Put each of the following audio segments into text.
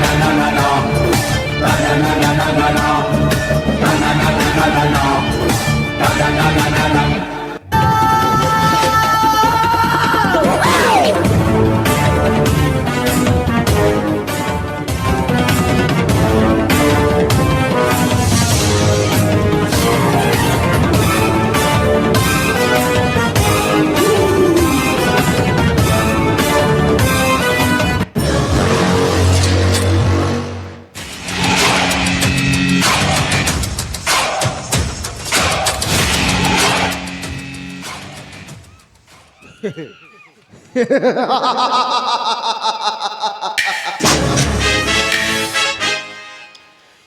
na na na na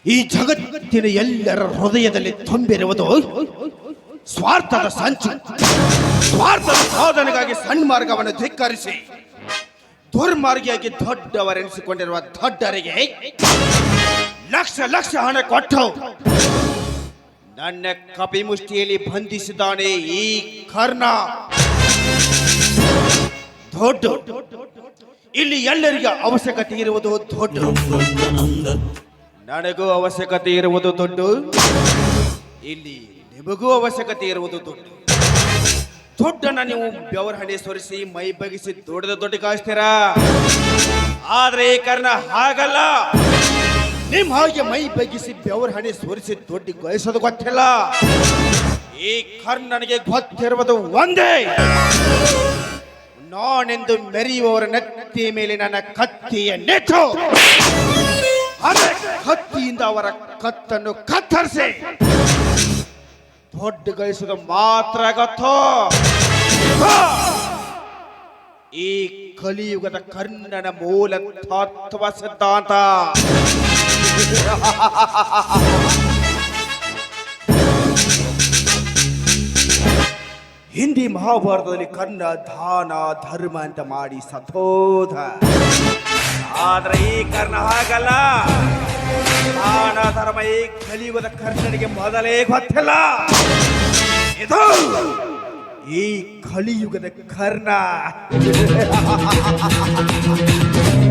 ಈ ಜಗತ್ತಿನ ಎಲ್ಲರ ಹೃದಯದಲ್ಲಿ ತುಂಬಿರುವುದು ಸ್ವಾರ್ಥದ ಸಂಚು. ಸ್ವಾರ್ಥದ ಸಾಧನೆಗಾಗಿ ಸನ್ಮಾರ್ಗವನ್ನು ಧಿಕ್ಕರಿಸಿ. ದುರ್ಮಾರ್ಗಿಯಾಗಿ ದೊಡ್ಡವರೆನಿಸಿಕೊಂಡಿರುವ ದೊಡ್ಡರಿಗೆ ಲಕ್ಷ ಲಕ್ಷ ಹಣ ಕೊಟ್ಟು ನನ್ನ ಕಪಿಮುಷ್ಟಿಯಲ್ಲಿ ಬಂಧಿಸಿದ್ದಾನೆ ಈ ಕರ್ಣ. ದೊಡ್ಡ. ಇಲ್ಲಿ ಎಲ್ಲರಿಗೆ ಅವಶ್ಯಕತೆ ಇರುವುದು ದೊಡ್ಡ. ನನಗೂ ಅವಶ್ಯಕತೆ ಇರುವುದು ದುಡ್ಡು. ಇಲ್ಲಿ ನಿಮಗೂ ಅವಶ್ಯಕತೆ ಇರುವುದು ದೊಡ್ಡ. ದೊಡ್ಡನ ನೀವು ಬೆವರ ಹಣೆ ಸೊರಿಸಿ, ಮೈ ಬಗಿಸಿ ದೊಡ್ಡದ ದೊಡ್ಡ ಕಾಯಿಸ್ತೀರಾ? ಆದ್ರೆ ಈ ಕಾರಣ ಹಾಗಲ್ಲ. ನಿಮ್ ಹಾಗೆ ಮೈ ಬಗ್ಗಿಸಿ ಬೆವರ ಹಣೆ ಸೋರಿಸಿ ದೊಡ್ಡ ಗಳಿಸೋದು ಗೊತ್ತಿಲ್ಲ. ಈ ಕರ್ಣನಿಗೆ ಗೊತ್ತಿರುವುದು ಒಂದೇ. ನಾನೆಂದು ಮೆರೆಯುವವರ ನೆತ್ತಿ ಮೇಲೆ ನನ್ನ ಕತ್ತಿಯ ನೆಟ್ಟು ಅದೇ ಕತ್ತಿಯಿಂದ ಅವರ ಕತ್ತನ್ನು ಕತ್ತರಿಸಿ. ದೊಡ್ಡ ಗಳಿಸೋದು ಮಾತ್ರ ಗೊತ್ತೋ! ಈ ಕಲಿಯುಗದ ಕರ್ಣನ ಮೂಲ ತತ್ವ ಸಿದ್ಧಾಂತ. ಹಿಂದಿ ಮಹಾಭಾರತದಲ್ಲಿ ಕರ್ಣ ಧಾನ, ಧರ್ಮ ಅಂತ ಮಾಡಿ ಸತೋಧ ಆದ್ರೆ ಈ ಕರ್ಣ ಹಾಗಲ್ಲ. ಧಾನ, ಧರ್ಮ ಈ ಕಲಿಯುವುದ ಕರ್ಣನಿಗೆ ಮೊದಲೇ ಗೊತ್ತಿಲ್ಲ. ಇದು ಈ ಕಲಿಯುಗದ ಕರ್ಣ.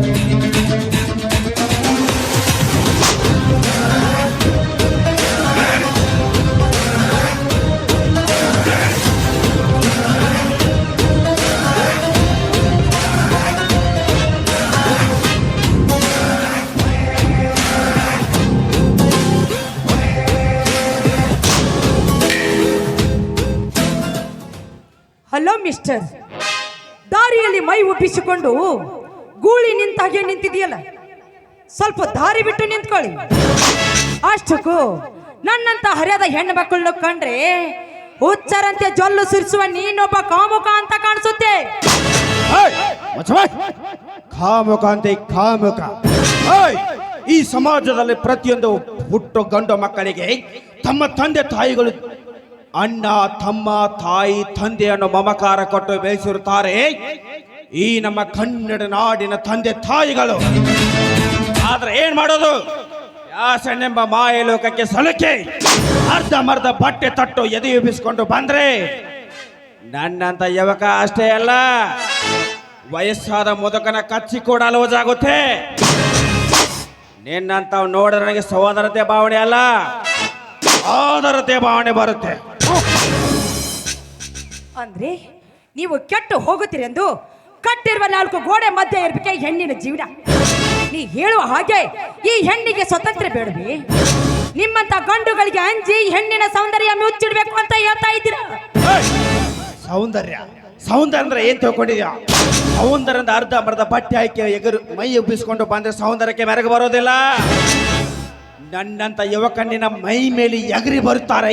ಮಿಸ್ಟರ್. ದಾರಿಯಲ್ಲಿ ಮೈ ಒಪ್ಪಿಸಿಕೊಂಡು ಗೂಳಿ ನಿಂತ ಹಾಗೆ ನಿಂತಿದೆಯಲ್ಲ ಸ್ವಲ್ಪ ದಾರಿ ಬಿಟ್ಟು ನಿಂತ್ಕೊಳ್ಳಿ. ಅಷ್ಟಕ್ಕೂ ನನ್ನಂತ ಹರಿಯದ ಹೆಣ್ಣು ಮಕ್ಕಳನ್ನು ಕಂಡ್ರೆ ಹುಚ್ಚರಂತೆ ಜೊಲ್ಲು ಸುರಿಸುವ ನೀನೊಬ್ಬ ಕಾಮುಕ ಅಂತ ಕಾಣಿಸುತ್ತೆ. ಕಾಮುಕ ಅಂತ ಕಾಮುಕ! ಈ ಸಮಾಜದಲ್ಲಿ ಪ್ರತಿಯೊಂದು ಹುಟ್ಟು ಗಂಡು ಮಕ್ಕಳಿಗೆ ತಮ್ಮ ತಂದೆ ತಾಯಿಗಳು ಅಣ್ಣ, ತಮ್ಮ, ತಾಯಿ ತಂದೆ ಅನ್ನೋ ಮಮಕಾರ ಕೊಟ್ಟು ಬೆಳೆಸಿರುತ್ತಾರೆ ಈ ನಮ್ಮ ಕನ್ನಡ ನಾಡಿನ ತಂದೆ ತಾಯಿಗಳು. ಆದ್ರೆ ಏನ್ ಮಾಡೋದು? ಯಾಸನೆಂಬ ಮಾಯ ಲೋಕಕ್ಕೆ ಸಲಕೆ ಅರ್ಧ ಮರ್ಧ ಬಟ್ಟೆ ತಟ್ಟು ಎದೆ ಎಬ್ಬಿಸ್ಕೊಂಡು ಬಂದ್ರೆ ನನ್ನಂತ ಯುವಕ ಅಷ್ಟೇ ಅಲ್ಲ, ವಯಸ್ಸಾದ ಮುದುಕನ ಕಚ್ಚಿ ಕೂಡ ಲೋಜಾಗುತ್ತೆ. ನಿನ್ನಂತ ನೋಡ ನನಗೆ ಸಹೋದರತೆ ಭಾವನೆ ಅಲ್ಲ ಸಹೋದರತೆ ಭಾವನೆ ಬರುತ್ತೆ. ಅಂದ್ರೆ ನೀವು ಕೆಟ್ಟು ಹೋಗುತ್ತೀರೆಂದು ಕಟ್ಟಿರುವ ನಾಲ್ಕು ಗೋಡೆ ಮಧ್ಯೆ ಇರ್ಬೇಕೆ ಹೆಣ್ಣಿನ ಜೀವನ. ನೀ ಹೇಳುವ ಹಾಗೆ ಈ ಹೆಣ್ಣಿಗೆ ಸ್ವತಂತ್ರ ಬೇಡವಿ? ನಿಮ್ಮಂತ ಗಂಡುಗಳಿಗೆ ಅಂಜಿ ಹೆಣ್ಣಿನ ಸೌಂದರ್ಯ ಮುಚ್ಚಿಡ್ಬೇಕು ಅಂತ ಹೇಳ್ತಾ ಇದ್ದೀರಾ! ಸೌಂದರ್ಯ. ಸೌಂದರ್ಯ ಅಂದ್ರೆ ಏನ್ ತಿಳ್ಕೊಂಡಿದ್ಯಾ ಸೌಂದರ್ಯ ಅಂದ್ರೆ ಅರ್ಧ ಮರ್ಧ ಬಟ್ಟೆ ಹಾಕಿ ಎಗರು ಮೈ ಉಬ್ಬಿಸ್ಕೊಂಡು ಬಂದ್ರೆ ಸೌಂದರ್ಯಕ್ಕೆ ಮೆರಗು ಬರೋದಿಲ್ಲ. ನನ್ನಂತ ಯುವಕಣ್ಣಿನ ಮೈ ಮೇಲೆ ಎಗರಿ ಬರುತ್ತಾರೆ.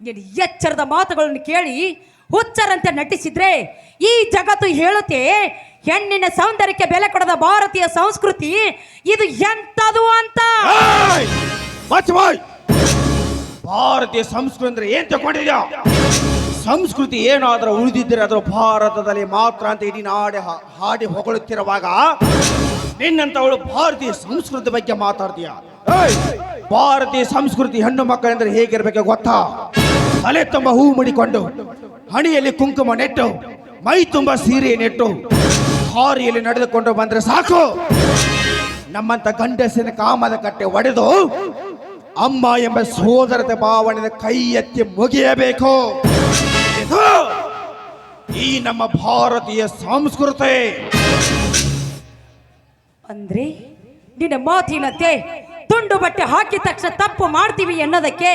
ನೀನು ಎಚ್ಚರದ ಮಾತುಗಳನ್ನು ಕೇಳಿ ಹುಚ್ಚರಂತೆ ನಟಿಸಿದ್ರೆ ಈ ಜಗತ್ತು ಹೇಳುತ್ತೆ, ಹೆಣ್ಣಿನ ಸೌಂದರ್ಯಕ್ಕೆ ಬೆಲೆ ಕೊಡದ ಭಾರತೀಯ ಸಂಸ್ಕೃತಿ ಇದು ಎಂತದು ಅಂತ. ಭಾರತೀಯ ಸಂಸ್ಕೃತಿ ಅಂದ್ರೆ ಏನ್ ತಗೊಂಡಿದ್ಯಾ ಸಂಸ್ಕೃತಿ ಏನಾದ್ರೂ ಉಳಿದಿದ್ದರೆ ಅದರ ಭಾರತದಲ್ಲಿ ಮಾತ್ರ ಅಂತ ಇಡೀ ನಾಡಿ ಹಾಡಿ ಹೊಗಳುತ್ತಿರುವಾಗ ನಿನ್ನಂತವಳು ಭಾರತೀಯ ಸಂಸ್ಕೃತಿ ಬಗ್ಗೆ ಮಾತಾಡ್ತೀಯ! ಭಾರತೀಯ ಸಂಸ್ಕೃತಿ ಹೆಣ್ಣು ಮಕ್ಕಳೆಂದರೆ ಹೇಗಿರ್ಬೇಕು ಗೊತ್ತಾ? ತಲೆ ತುಂಬ ಹೂ ಮುಡಿಕೊಂಡು, ಹಣಿಯಲ್ಲಿ ಕುಂಕುಮ ನೆಟ್ಟು, ಮೈ ತುಂಬ ಸೀರೆ ನೆಟ್ಟು, ಹಾರಿಯಲ್ಲಿ ನಡೆದುಕೊಂಡು ಬಂದ್ರೆ ಸಾಕು. ನಮ್ಮಂತ ಗಂಡಸಿನ ಕಾಮದ ಕಟ್ಟೆ ಒಡೆದು, ಅಮ್ಮ ಎಂಬ ಸೋದರತೆ ಭಾವನೆಯ ಕೈ ಎತ್ತಿ ಮುಗಿಯಬೇಕು. ಈ ನಮ್ಮ ಭಾರತೀಯ ಸಂಸ್ಕೃತಿ. ಅಂದ್ರೆ ನಿನ್ನ ಮಾತಿನಂತೆ ತುಂಡು ಬಟ್ಟೆ ಹಾಕಿದ ತಕ್ಷಣ ತಪ್ಪು ಮಾಡ್ತೀವಿ ಎನ್ನೋದಕ್ಕೆ.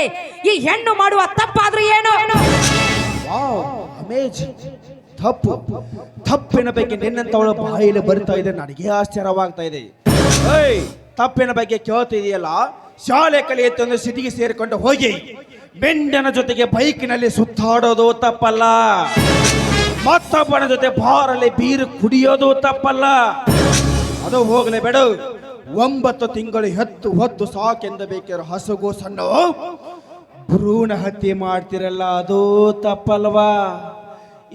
ಈ ಹೆಣ್ಣು ಮಾಡುವ ತಪ್ಪಾದ್ರೂ ಏನು? ತಪ್ಪು. ತಪ್ಪಿನ ಬಗ್ಗೆ ನಿನ್ನಂತವಳ ಬಾಯಿಲಿ ಬರ್ತಾ ಇದೆ. ನನಗೆ ಆಶ್ಚರ್ಯವಾಗ್ತಾ ಇದೆ. ತಪ್ಪಿನ ಬಗ್ಗೆ ಕೇಳ್ತಿದೆಯಲ್ಲ? ಶಾಲೆ ಕಲಿಯುತ್ತೆ ಒಂದು ಸಿಟಿಗೆ ಸೇರಿಕೊಂಡು ಹೋಗಿ. ಬೆಂಡನ ಜೊತೆಗೆ ಬೈಕಿನಲ್ಲಿ ಸುತ್ತಾಡೋದು ತಪ್ಪಲ್ಲ. ಮತ್ತೊಬ್ಬನ ಜೊತೆ ಬಾರಲ್ಲಿ ಬೀರು ಕುಡಿಯೋದು ತಪ್ಪಲ್ಲ. ಅದು ಹೋಗಲೇ ಬೇಡ. ಒಂಬತ್ತು ತಿಂಗಳು ಹತ್ತು ಹೊತ್ತು ಸಾಕೆಂದು ಬೇಕಿರೋ ಹಸುಗು ಸಣ್ಣ ಭ್ರೂಣ ಹತ್ಯೆ ಮಾಡ್ತಿರಲ್ಲ, ಅದು ತಪ್ಪಲ್ವಾ?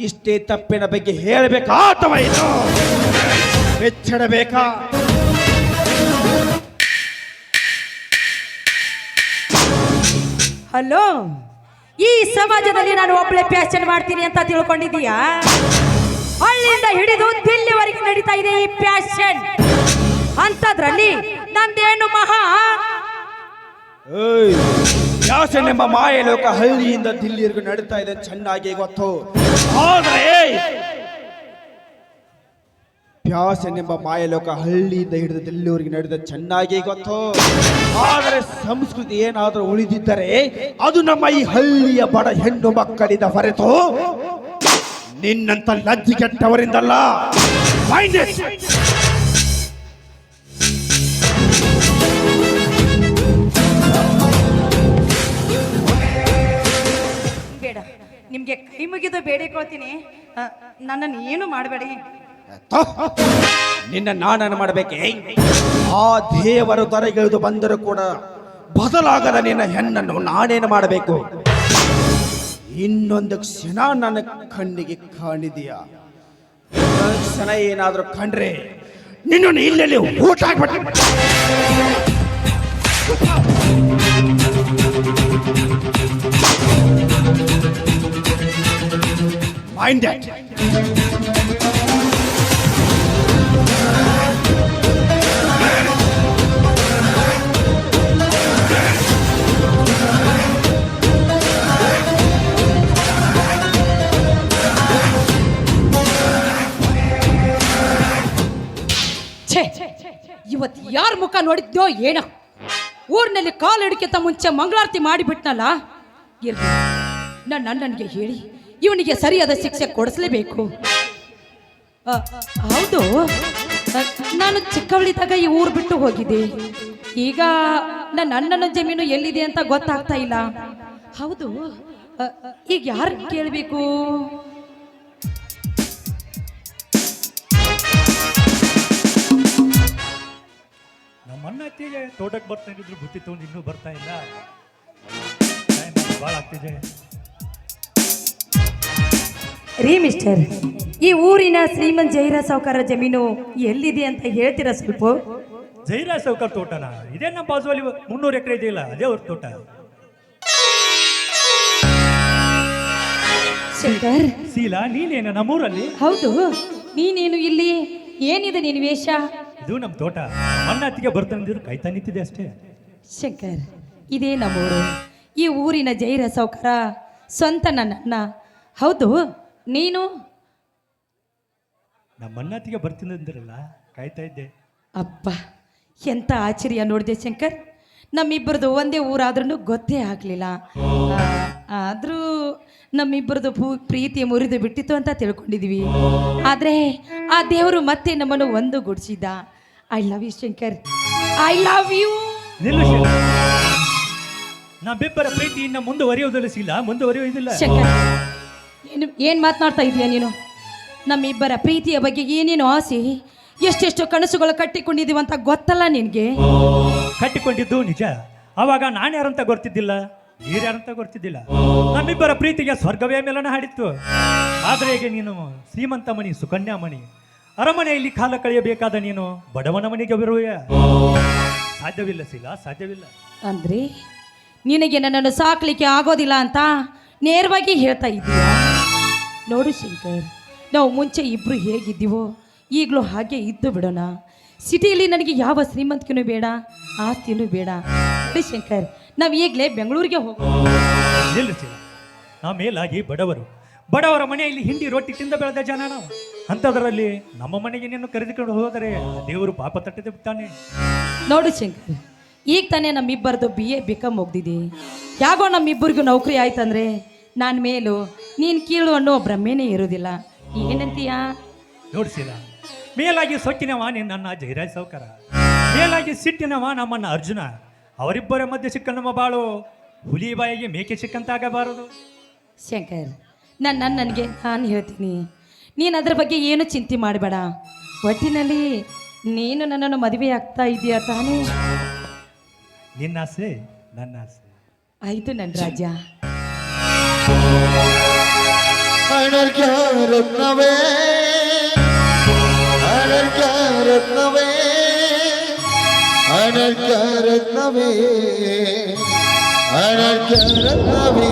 ಇಷ್ಟೇ ತಪ್ಪಿನ ಬಗ್ಗೆ ಹೇಳಬೇಕಾ ಅಥವಾ ಇದು ಹೆಚ್ಚಿಡಬೇಕಾ ಹಲೋ, ಈ ಸಮಾಜದಲ್ಲಿ ನಾನು ಒಬ್ಬಳೆ ಪ್ಯಾಶನ್ ಮಾಡ್ತೀನಿ ಅಂತ ತಿಳ್ಕೊಂಡಿದೀಯಾ ಅಲ್ಲಿಂದ ಹಿಡಿದು ದಿಲ್ಲಿವರೆಗೆ ನಡೀತಾ ಇದೆ ಈ ಪ್ಯಾಶನ್. ಅಂತದ್ರಲ್ಲಿ ನಂದೇನು ಮಹಾ? ಯಾಕೆ ನಿಮ್ಮ ಮಾಯ ಲೋಕ ಹಳ್ಳಿಯಿಂದ ದಿಲ್ಲಿವರೆಗೂ ನಡೀತಾ ಇದೆ ಚೆನ್ನಾಗಿ ಗೊತ್ತು? ಆದರೆ ಪ್ಯಾಸನೆಂಬ ಮಾಯಲೋಕ ಹಳ್ಳಿಯಿಂದ ಹಿಡಿದು ದಿಲ್ಲಿವರೆಗೆ ನಡೆದ ಚೆನ್ನಾಗಿ ಗೊತ್ತು? ಆದರೆ ಸಂಸ್ಕೃತಿ ಏನಾದರೂ ಉಳಿದಿದ್ದರೆ ಅದು ನಮ್ಮ ಈ ಹಳ್ಳಿಯ ಬಡ ಹೆಣ್ಣು ಮಕ್ಕಳಿಂದ ಹೊರತು ನಿನ್ನಂತ ಲಜ್ಜಿಗೆಟ್ಟವರಿಂದಲ್ಲ. ಮುಗಿದು ಬೇಡಿಕೊಳ್ತೀನಿ ನನ್ನನ್ನು ಏನು ಮಾಡಬೇಡಿ! ನಿನ್ನ ನಾನನ್ನು ಮಾಡಬೇಕೆ? ಆ ದೇವರು ತೊರೆಗಿಳಿದು ಬಂದರೂ ಕೂಡ ಬದಲಾಗದ ನಿನ್ನ ಹೆಣ್ಣನ್ನು ನಾನೇನು ಮಾಡಬೇಕು? ಇನ್ನೊಂದು ಕ್ಷಣ ನನ್ನ ಕಣ್ಣಿಗೆ ಕಾಣಿದೆಯಾ? ಕ್ಷಣ ಏನಾದರೂ ಕಂಡ್ರೆ ನಿನ್ನನ್ನು ಇಲ್ಲೆಲ್ಲಿ ಊಟ ಆಗ್ಬಿಟ್ಟು ಮೈಂಡ್ ಛೇ ಇವತ್ತು ಯಾರ ಮುಖ ನೋಡಿದ್ಯೋ ಏನೋ? ಊರಿನಲ್ಲಿ ಕಾಲು ಹಿಡಿಕೆತ ಮುಂಚೆ ಮಂಗಳಾರತಿ ಮಾಡಿಬಿಟ್ನಲ್ಲ? ನನ್ನ ಅಣ್ಣನಿಗೆ ಹೇಳಿ. ಇವನಿಗೆ ಸರಿಯಾದ ಶಿಕ್ಷೆ ಕೊಡಿಸ್ಲೇಬೇಕು. ಹೌದು. ನಾನು ಚಿಕ್ಕವಳಿದ್ದಾಗ ಈ ಊರು ಬಿಟ್ಟು ಹೋಗಿದ್ದೆ. ಈಗ ನನ್ನ ಅಣ್ಣನ ಜಮೀನು ಎಲ್ಲಿದೆ ಅಂತ ಗೊತ್ತಾಗ್ತಾ ಇಲ್ಲ. ಹೌದು. ಈಗ ಯಾರು ಕೇಳಬೇಕು? ನಮ್ಮ ಅಣ್ಣ ಅತ್ತಿಗೆ ತೋಟಕ್ಕೆ ಬರ್ತಾ ಇದ್ರು ಬುತ್ತಿ ತಗೊಂಡು ಇನ್ನೂ ಬರ್ತಾ ಇಲ್ಲ. ಭಾಳ ಆಗ್ತಿದೆ. ರೀ ಮಿಸ್ಟರ್ ಈ ಊರಿನ ಶ್ರೀಮನ್ ಜೈರ ಸಾವುಕಾರ ಜಮೀನು ಎಲ್ಲಿದೆ ಅಂತ ಹೇಳ್ತೀರಾ ಸ್ವಲ್ಪ? ಜೈರ ಸಾವುಕಾರ ತೋಟನ? ಇದೇ ನಮ್ಮ ಬಾಜುವಲ್ಲಿ ಮುನ್ನೂರು ಎಕರೆ ಇದೆಯಲ್ಲ ಅದೇ ಅವ್ರ ತೋಟ. ಶಂಕರ್ ಶೀಲಾ ನೀನೇನ ನಮ್ಮೂರಲ್ಲಿ? ಹೌದು ನೀನೇನು ಇಲ್ಲಿ? ಏನಿದೆ ನಿನ್ನ ವೇಷ? ಇದು ನಮ್ಮ ತೋಟ. ಮಣ್ಣತ್ತಿಗೆ ಅಣ್ಣ ಅತ್ತಿಗೆ ಬರ್ತಾ ನಿಂತಿದ್ರು ಕಾಯ್ತಾ ನಿಂತಿದೆ ಅಷ್ಟೇ. ಶಂಕರ್ ಇದೇ ನಮ್ಮೂರು. ಈ ಊರಿನ ಜೈರ ಸಾವುಕಾರ ಸ್ವಂತ ನನ್ನ. ಹೌದು ನೀನು? ನಮ್ಮ ಅಣ್ಣತಿಗೆ ಅತ್ತಿಗೆ ಬರ್ತಿದ್ದಿರಲ್ಲ ಕಾಯ್ತಾ ಇದ್ದೆ. ಅಪ್ಪ ಎಂತ ಆಶ್ಚರ್ಯ ನೋಡಿದೆ ಶಂಕರ್. ನಮ್ಮಿಬ್ಬರದು ಒಂದೇ ಊರಾದ್ರೂ ಗೊತ್ತೇ ಆಗಲಿಲ್ಲ. ಆದರೂ ನಮ್ಮಿಬ್ಬರದು ಭೂ ಪ್ರೀತಿ ಮುರಿದು ಬಿಟ್ಟಿತ್ತು ಅಂತ ತಿಳ್ಕೊಂಡಿದ್ವಿ. ಆದರೆ ಆ ದೇವರು ಮತ್ತೆ ನಮ್ಮನ್ನು ಒಂದು ಗುಡಿಸಿದ್ದ I love you Shankar. I love you ನಮ್ಮಿಬ್ಬರ ಪ್ರೀತಿ ಇನ್ನ ಮುಂದುವರಿಯೋದಿಲ್ಲ ಮುಂದುವರಿಯೋದಿಲ್ಲ ಶಂಕರ್ ಏನು ಏನು ಮಾತನಾಡ್ತಾ ಇದೀಯ ನೀನು? ನಮ್ಮಿಬ್ಬರ ಪ್ರೀತಿಯ ಬಗ್ಗೆ ಏನೇನು ಆಸೆ? ಎಷ್ಟೆಷ್ಟು ಕನಸುಗಳು ಕಟ್ಟಿಕೊಂಡಿದೀವಿ ಅಂತ ಗೊತ್ತಲ್ಲ ನಿನಗೆ? ಕಟ್ಟಿಕೊಂಡಿದ್ದು ನಿಜ. ಅವಾಗ ನಾನು ಯಾರಂತ ಗೊತ್ತಿದ್ದಿಲ್ಲ? ನೀರು ಯಾರಂತ ಗೊತ್ತಿದ್ದಿಲ್ಲ? ನಮ್ಮಿಬ್ಬರ ಪ್ರೀತಿಗೆ ಸ್ವರ್ಗವೇ ಮೇಲನ ಹಾಡಿತ್ತು. ಆದರೆ ಈಗ ನೀನು ಶ್ರೀಮಂತ ಮಣಿ ಸುಕನ್ಯಾ ಮಣಿ ಅರಮನೆಯಲ್ಲಿ ಕಾಲ ಕಳೆಯಬೇಕಾದ ನೀನು ಬಡವನ ಮನೆಗೆ ಬರುವ ಸಾಧ್ಯವಿಲ್ಲ ಸಿಲ ಸಾಧ್ಯವಿಲ್ಲ. ಅಂದ್ರೆ ನಿನಗೆ ನನ್ನನ್ನು ಸಾಕ್ಲಿಕ್ಕೆ ಆಗೋದಿಲ್ಲ ಅಂತ ನೇರವಾಗಿ ಹೇಳ್ತಾ ಇದ್ದೀಯ ನೋಡು ಶಂಕರ್ ನಾವು ಮುಂಚೆ ಇಬ್ಬರು ಹೇಗಿದ್ದೀವೋ ಈಗಲೂ ಹಾಗೆ ಇದ್ದು ಬಿಡೋಣ. ಸಿಟಿಯಲ್ಲಿ ನನಗೆ ಯಾವ ಶ್ರೀಮಂತಿಕೆನೂ ಬೇಡ ಆಸ್ತಿನೂ ಬೇಡ. ನೋಡಿ ಶಂಕರ್ ನಾವು ಈಗಲೇ ಬೆಂಗಳೂರಿಗೆ ಹೋಗೋಣ. ಇಲ್ಲ ಶೀಲಾ ಮೇಲಾಗಿ ಬಡವರು. ಬಡವರ ಮನೆಯಲ್ಲಿ ಹಿಂಡಿ ರೊಟ್ಟಿ ತಿಂದ ಬೆಳೆದ ಜನ ನಾವು. ಅಂಥದ್ರಲ್ಲಿ ನಮ್ಮ ಮನೆಗೆ ನೀನು ಕರೆದುಕೊಂಡು ಹೋದರೆ ದೇವರು ಪಾಪ ತಟ್ಟದೆ ಬಿಡ್ತಾನೆ ನೋಡು ಶಂಕರ್ ಈಗ ತಾನೇ ನಮ್ಮಿಬ್ಬರದು ಬಿ ಎ ಬಿ ಕಾಮ್ ಮುಗ್ದಿದೆ. ಯಾಗೋ ನಮ್ಮಿಬ್ಬರಿಗೂ ನೌಕರಿ ಆಯ್ತಂದ್ರೆ ನಾನು ಮೇಲು ನೀನು ಕೀಳು ಅನ್ನೋ ಭ್ರಮೆನೇ ಇರೋದಿಲ್ಲ ಏನಂತೀಯಾ ನೋಡಿಸಿದ ಮೇಲಾಗಿ ಸೊಕ್ಕಿನವ ನನ್ನ ಜೈರಾಜ್ ಸೌಕರ ಮೇಲಾಗಿ ಸಿಟ್ಟಿನವ ನಮ್ಮನ್ನ ಅರ್ಜುನ. ಅವರಿಬ್ಬರ ಮಧ್ಯೆ ಸಿಕ್ಕ ನಮ್ಮ ಬಾಳು. ಹುಲಿ ಬಾಯಿಗೆ ಮೇಕೆ ಸಿಕ್ಕಂತಾಗಬಾರದು. ಶಂಕರ್ ನಾನು ನನ್ನ ನನಗೆ ನಾನು ಹೇಳ್ತೀನಿ. ನೀನು ಅದ್ರ ಬಗ್ಗೆ ಏನು ಚಿಂತೆ ಮಾಡಬೇಡ. ಒಟ್ಟಿನಲ್ಲಿ ನೀನು ನನ್ನನ್ನು ಮದುವೆ ಆಗ್ತಾ ಇದೆಯಾ ತಾನೇ? ನಿನ್ನ ಆಸೆ ನನ್ನ ಆಸೆ. ಆಯಿತು ನನ್ನ ರಾಜ അനർഘരത്നവേ അനർഘരത്നവേ അനർഘരത്നവേ അനർഘരത്നവേ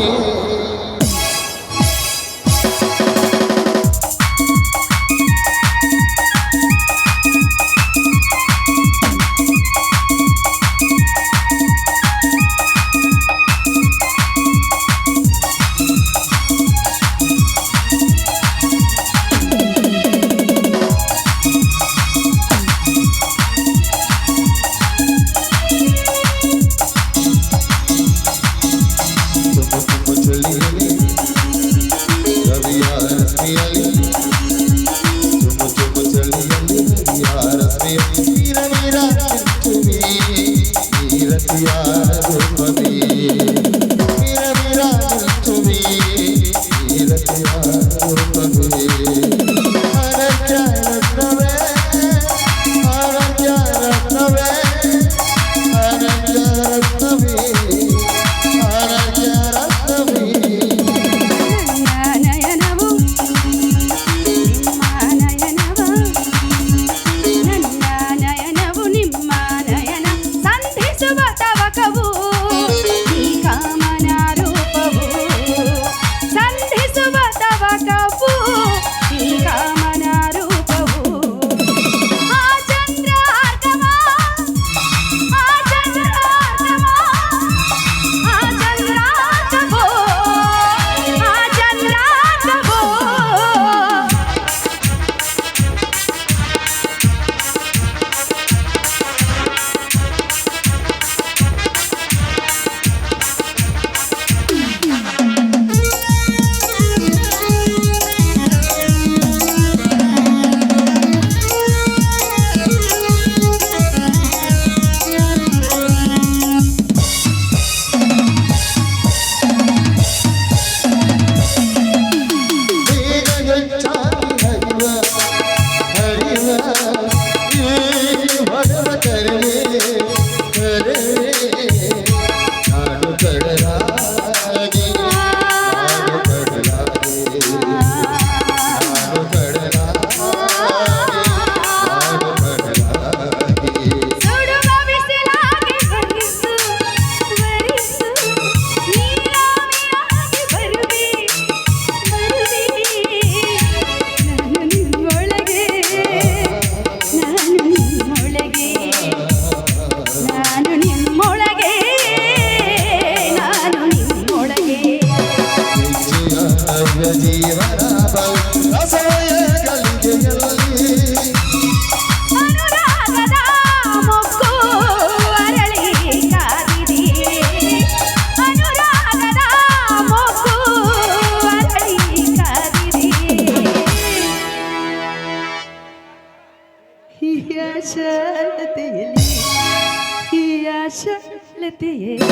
ಈ ಆಶಾಲತೆಯಲ್ಲಿ